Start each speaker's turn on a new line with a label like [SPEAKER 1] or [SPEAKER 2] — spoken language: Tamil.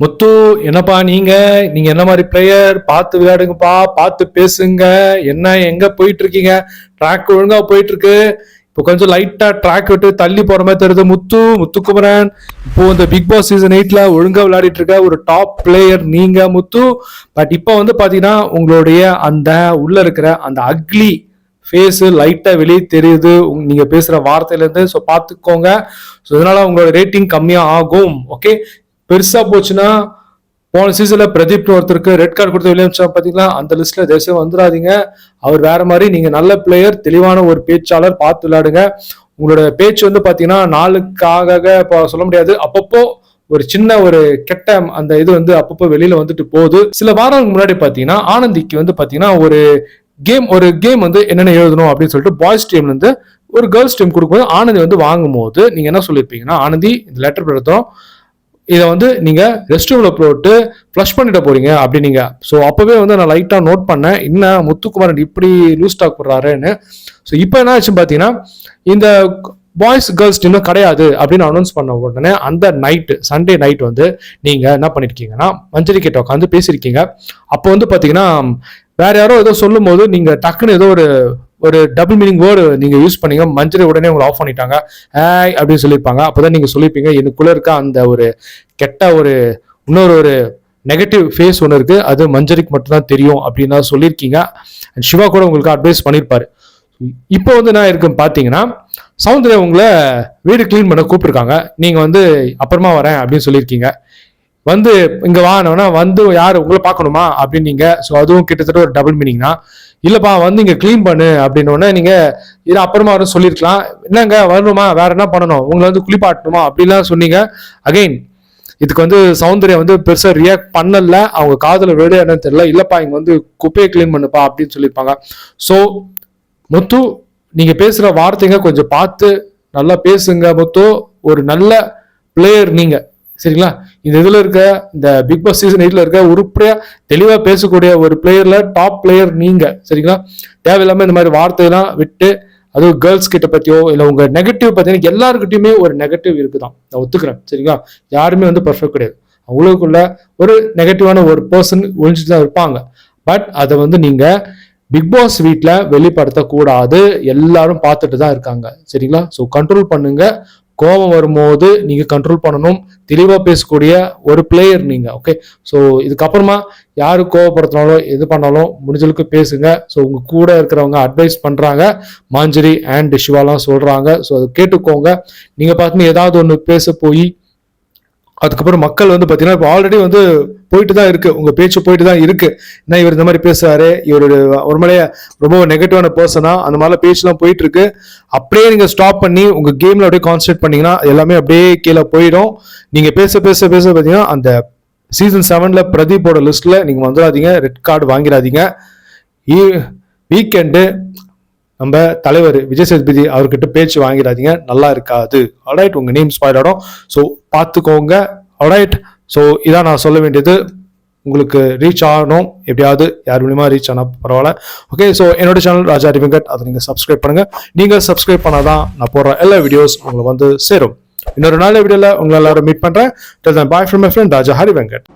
[SPEAKER 1] முத்து என்னப்பா நீங்க? நீங்க என்ன மாதிரி பிளேயர் பார்த்து விளையாடுங்கப்பா பார்த்து பேசுங்க. என்ன எங்க போயிட்டு இருக்கீங்க ட்ராக் ஒழுங்கா போயிட்டு இருக்கு இப்போ கொஞ்சம் லைட்டா ட்ராக் விட்டு தள்ளி போற மாதிரி தெரியுது. முத்து முத்துக்குமரன் இப்போ இந்த பிக் பாஸ் சீசன் எயிட்ல ஒழுங்கா விளையாடிட்டு இருக்க ஒரு டாப் பிளேயர் நீங்க முத்து. பட் இப்போ வந்து பாத்தீங்கன்னா உங்களுடைய அந்த உள்ள இருக்கிற அந்த அக்லி ஃபேஸு லைட்டாக வெளியே தெரியுது. நீங்கள் பேசுகிற வார்த்தையிலேருந்து ஸோ பார்த்துக்கோங்க. ஸோ இதனால் உங்களோட ரேட்டிங் கம்மியாக ஆகும். ஓகே பெருசா போச்சுன்னா போன சீசன்ல பிரதீப்னு ஒருத்தருக்கு ரெட் கார்டு கொடுத்து வெளியே பாத்தீங்களா? அந்த லிஸ்ட்ல தேசம் வந்துடாதீங்க. அவர் வேற மாதிரி நீங்க நல்ல பிளேயர் தெளிவான ஒரு பேச்சாளர் பார்த்து விளையாடுங்க. உங்களோட பேச்சு வந்து பாத்தீங்கன்னா நாளுக்காக இப்போ சொல்ல முடியாது. அப்பப்போ ஒரு சின்ன ஒரு கெட்ட அந்த இது வந்து அப்பப்போ வெளியில வந்துட்டு போகுது. சில வாரங்களுக்கு முன்னாடி பாத்தீங்கன்னா ஆனந்திக்கு வந்து பாத்தீங்கன்னா ஒரு கேம் ஒரு கேம் வந்து என்னென்ன எழுதணும் அப்படின்னு சொல்லிட்டு பாய்ஸ் டீம்ல இருந்து ஒரு கேர்ள்ஸ் டீம் கொடுக்கும்போது ஆனந்தி வந்து வாங்கும்போது நீங்க என்ன சொல்லியிருப்பீங்கன்னா ஆனந்தி இந்த லெட்டர் எடுத்தோம் இதை வந்து நீங்கள் ரெஸ்ட் ரூமில் போட்டு ஃப்ளஷ் பண்ணிட்டு போறீங்க அப்படின்னீங்க. ஸோ அப்போவே வந்து நான் லைட்டாக நோட் பண்ணேன். என்ன முத்துக்குமாரன் இப்படி லூஸ் டாக் போடுறாருன்னு. ஸோ இப்போ என்ன ஆச்சுன்னு பார்த்தீங்கன்னா இந்த பாய்ஸ் கேர்ள்ஸ் இன்னும் கிடையாது அப்படின்னு அனௌன்ஸ் பண்ண உடனே அந்த நைட்டு சண்டே நைட் வந்து நீங்கள் என்ன பண்ணியிருக்கீங்கன்னா மஞ்சரி கிட்ட உட்காந்து பேசியிருக்கீங்க அப்போ வந்து பார்த்தீங்கன்னா வேற யாரோ ஏதோ சொல்லும் போது நீங்கள் டக்குன்னு ஏதோ ஒரு ஒரு டபுள் மீனிங் வேர்டு நீங்கள் யூஸ் பண்ணீங்க மஞ்சள் உடனே உங்களை ஆஃப் பண்ணிட்டாங்க. ஹேய் அப்படின்னு சொல்லியிருப்பாங்க. அப்போ தான் நீங்கள் சொல்லியிருப்பீங்க எனக்குள்ளே இருக்க அந்த ஒரு கெட்ட ஒரு இன்னொரு ஒரு நெகட்டிவ் ஃபேஸ் ஒன்று இருக்குது அது மஞ்சரிக்கு மட்டும்தான் தெரியும் அப்படின்னு தான் சொல்லியிருக்கீங்க. அண்ட் சிவா கூட உங்களுக்கு அட்வைஸ் பண்ணியிருப்பாரு. இப்போ வந்து நான் இருக்குன்னு பார்த்தீங்கன்னா சௌந்தர்யா உங்களை வீடு க்ளீன் பண்ண கூப்பிட்ருக்காங்க நீங்கள் வந்து அப்புறமா வரேன் அப்படின்னு சொல்லியிருக்கீங்க. வந்து இங்கே வாங்கினோன்னா வந்து யார் உங்களை பார்க்கணுமா? அப்படின்னீங்க ஸோ அதுவும் கிட்டத்தட்ட ஒரு டபுள் மீனிங் தான். இல்லைப்பா வந்து இங்கே க்ளீன் பண்ணு அப்படின்னு உடனே இது அப்புறமா வரும் சொல்லியிருக்கலாம் என்னங்க வரணுமா? வேற என்ன பண்ணணும்? உங்களை வந்து குளிப்பாட்டணுமா? அப்படிலாம் சொன்னீங்க. அகைன் இதுக்கு வந்து சௌந்தர்யா வந்து பெருசாக ரியாக்ட் பண்ணல. அவங்க காதில் விட என்னன்னு தெரியல. இல்லைப்பா இங்கே வந்து குப்பையை க்ளீன் பண்ணுப்பா அப்படின்னு சொல்லியிருப்பாங்க. ஸோ முத்து நீங்கள் பேசுகிற வார்த்தைங்க கொஞ்சம் பார்த்து நல்லா பேசுங்க முத்து. ஒரு நல்ல பிளேயர் நீங்கள் சரிங்களா? இந்த இதில் இருக்க இந்த பிக் பாஸ் சீசன் எயிட்ல இருக்க உருப்படியாக தெளிவாக பேசக்கூடிய ஒரு பிளேயர்ல டாப் பிளேயர் நீங்க சரிங்களா? தேவையில்லாம இந்த மாதிரி வார்த்தையெல்லாம் விட்டு அதுவும் கேர்ள்ஸ் கிட்ட பத்தியோ இல்ல உங்க நெகட்டிவ் பார்த்தீங்கன்னா எல்லாருக்கிட்டையுமே ஒரு நெகட்டிவ் இருக்குதான். நான் ஒத்துக்கிறேன் சரிங்களா? யாருமே வந்து பர்ஃபெக்ட் கிடையாது. அவங்களுக்குள்ள ஒரு நெகட்டிவான ஒரு பர்சன் ஒழிஞ்சிட்டு தான் இருப்பாங்க. பட் அதை வந்து நீங்க பிக் பாஸ் வீட்டில் வெளிப்படுத்தக்கூடாது. எல்லாரும் பார்த்துட்டு தான் இருக்காங்க சரிங்களா? ஸோ கண்ட்ரோல் பண்ணுங்க. கோபம் வரும்போது நீங்கள் கண்ட்ரோல் பண்ணணும். தெளிவாக பேசக்கூடிய ஒரு பிளேயர் நீங்கள் ஓகே ஸோ இதுக்கப்புறமா யார் கோவப்படுத்தினாலும் எது பண்ணாலும் முடிஞ்சளவுக்கு பேசுங்க. ஸோ உங்கள் கூட இருக்கிறவங்க அட்வைஸ் பண்ணுறாங்க மாஞ்சரி அண்ட் சிவாலாம் சொல்கிறாங்க ஸோ அதை கேட்டுக்கோங்க. நீங்கள் பார்த்தீங்கன்னா ஏதாவது ஒன்று பேச போய் அதுக்கப்புறம் மக்கள் வந்து பார்த்தீங்கன்னா இப்போ ஆல்ரெடி வந்து போயிட்டு தான் இருக்கு. உங்க பேச்சு போயிட்டு தான் இருக்கு. என்ன இவர் இந்த மாதிரி பேசுறாரு? இவர் ஒரு மாதிரியே ரொம்ப நெகட்டிவான பர்சனா அந்த மாதிரிலாம் பேச்சுலாம் போயிட்டு இருக்கு அப்படியே நீங்க ஸ்டாப் பண்ணி உங்க கேம்ல அப்படியே கான்சென்ட்ரேட் பண்ணீங்கன்னா எல்லாமே அப்படியே கீழே போயிடும். நீங்க பேச பேச பேச பார்த்தீங்கன்னா அந்த சீசன் செவன்ல பிரதீப்போட லிஸ்ட்ல நீங்க வந்துடாதீங்க. ரெட் கார்டு வாங்கிடாதீங்க. E- வீக்கெண்டு நம்ம தலைவர் விஜய் சேதுபதி அவர்கிட்ட பேச்சு வாங்கிடாதீங்க நல்லா இருக்காது. அடாய்ட் உங்க நேம் ஸ்பாயில் ஆடும் ஸோ பார்த்துக்கோங்க. அடாய்ட் ஸோ இதான் நான் சொல்ல வேண்டியது. உங்களுக்கு ரீச் ஆகணும். எப்படியாவது யார் மூலியமா ரீச் ஆனால் பரவாயில்ல. ஓகே ஸோ என்னோட சேனல் ராஜா வெங்கட் அதை நீங்கள் சப்ஸ்கிரைப் பண்ணுங்க. நீங்கள் சப்ஸ்கிரைப் பண்ணாதான் நான் போடுற எல்லா வீடியோஸ் உங்களுக்கு வந்து சேரும். இன்னொரு நாள் வீடியோவில் உங்களை எல்லாரும் மீட் பண்ணுறேன் bye from my friend Raja Hari Venkat